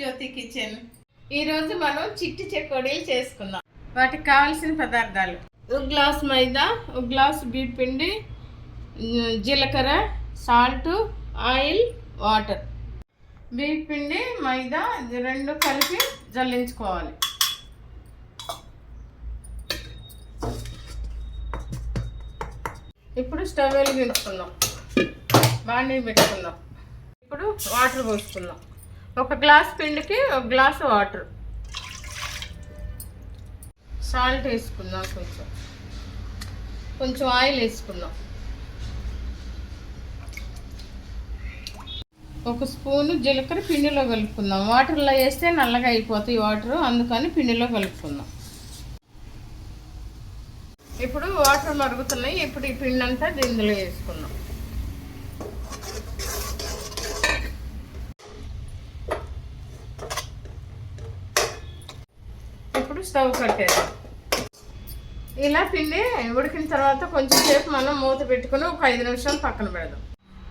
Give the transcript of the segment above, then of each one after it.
జ్యోతి kitchen. ఈరోజు మనం చిట్టి చెకోడీలు చేసుకుందాం. వాటికి కావాల్సిన పదార్థాలు. ఒక గ్లాస్ మైదా ఒక గ్లాస్ బీట్ పిండి జీలకర్ర సాల్ట్ ఆయిల్ వాటర్. బీట్ పిండి మైదా రెండు కలిపి జల్లించుకోవాలి. ఇప్పుడు స్టవ్ వెలిగించుకుందాం. బాండీ పెట్టుకుందాం. ఇప్పుడు వాటర్ పోసుకుందాం. ఒక గ్లాస్ పిండికి ఒక గ్లాస్ వాటర్. సాల్ట్ వేసుకుందాం కొంచెం. కొంచెం ఆయిల్ వేసుకుందాం. ఒక స్పూను జీలకర్ర పిండిలో కలుపుకుందాం. వాటర్లో వేస్తే నల్లగా అయిపోతాయి వాటర్. అందుకని పిండిలో కలుపుకుందాం. ఇప్పుడు వాటర్ మరుగుతున్నాయి. ఇప్పుడు ఈ పిండి అంతా ఇందులో వేసుకుందాం. స్టవ్ కట్టేది ఇలా పిండి ఉడికిన తర్వాత కొంచెం సేపు మనం మూత పెట్టుకుని ఒక ఐదు నిమిషాలు పక్కన పెడదాం.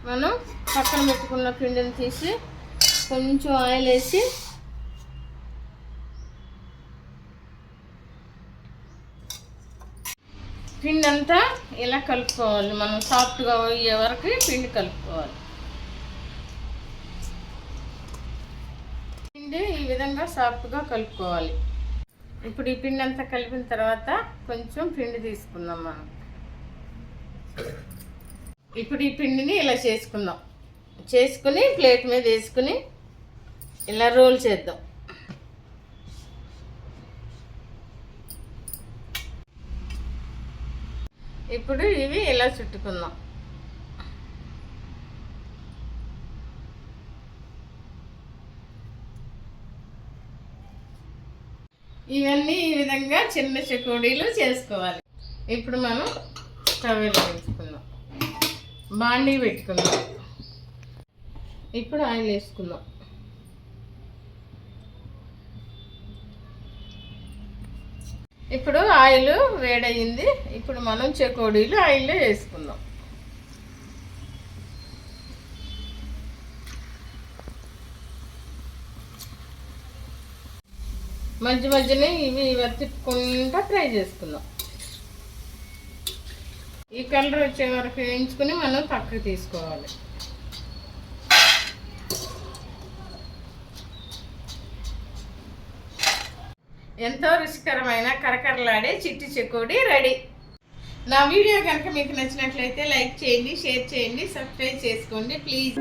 మనం పక్కన పెట్టుకున్న పిండిని తీసి కొంచెం ఆయిల్ వేసి పిండి అంతా ఇలా కలుపుకోవాలి. మనం సాఫ్ట్గా అయ్యే వరకు పిండి కలుపుకోవాలి. పిండి ఈ విధంగా సాఫ్ట్గా కలుపుకోవాలి. ఇప్పుడు ఈ పిండి అంతా కలిపిన తర్వాత కొంచెం పిండి తీసుకుందాం మనం. ఇప్పుడు ఈ పిండిని ఇలా చేసుకుందాం. చేసుకుని ప్లేట్ మీద వేసుకుని ఇలా రోల్ చేద్దాం. ఇప్పుడు ఇవి ఇలా చుట్టుకుందాం. ఇవన్నీ ఈ విధంగా చిన్న చెకోడీలు చేసుకోవాలి. ఇప్పుడు మనం స్టవ్ వెలిగించుకుందాం బాండీ పెట్టుకుందాం. ఇప్పుడు ఆయిల్ వేసుకుందాం. ఇప్పుడు ఆయిల్ వేడయింది ఇప్పుడు మనం చెకోడీలు ఆయిల్లో వేసుకుందాం. మధ్య మధ్యనే ఇవి తిప్పుకుంటా ఫ్రై చేసుకుందాం. ఈ కలర్ వచ్చే వరకు వేయించుకుని మనం పక్కకు తీసుకోవాలి. ఎంతో రుచికరమైన కరకరలాడే చిట్టి చెక్కుడి రెడీ. నా వీడియో కనుక మీకు నచ్చినట్లయితే లైక్ చేయండి షేర్ చేయండి సబ్స్క్రైబ్ చేసుకోండి ప్లీజ్.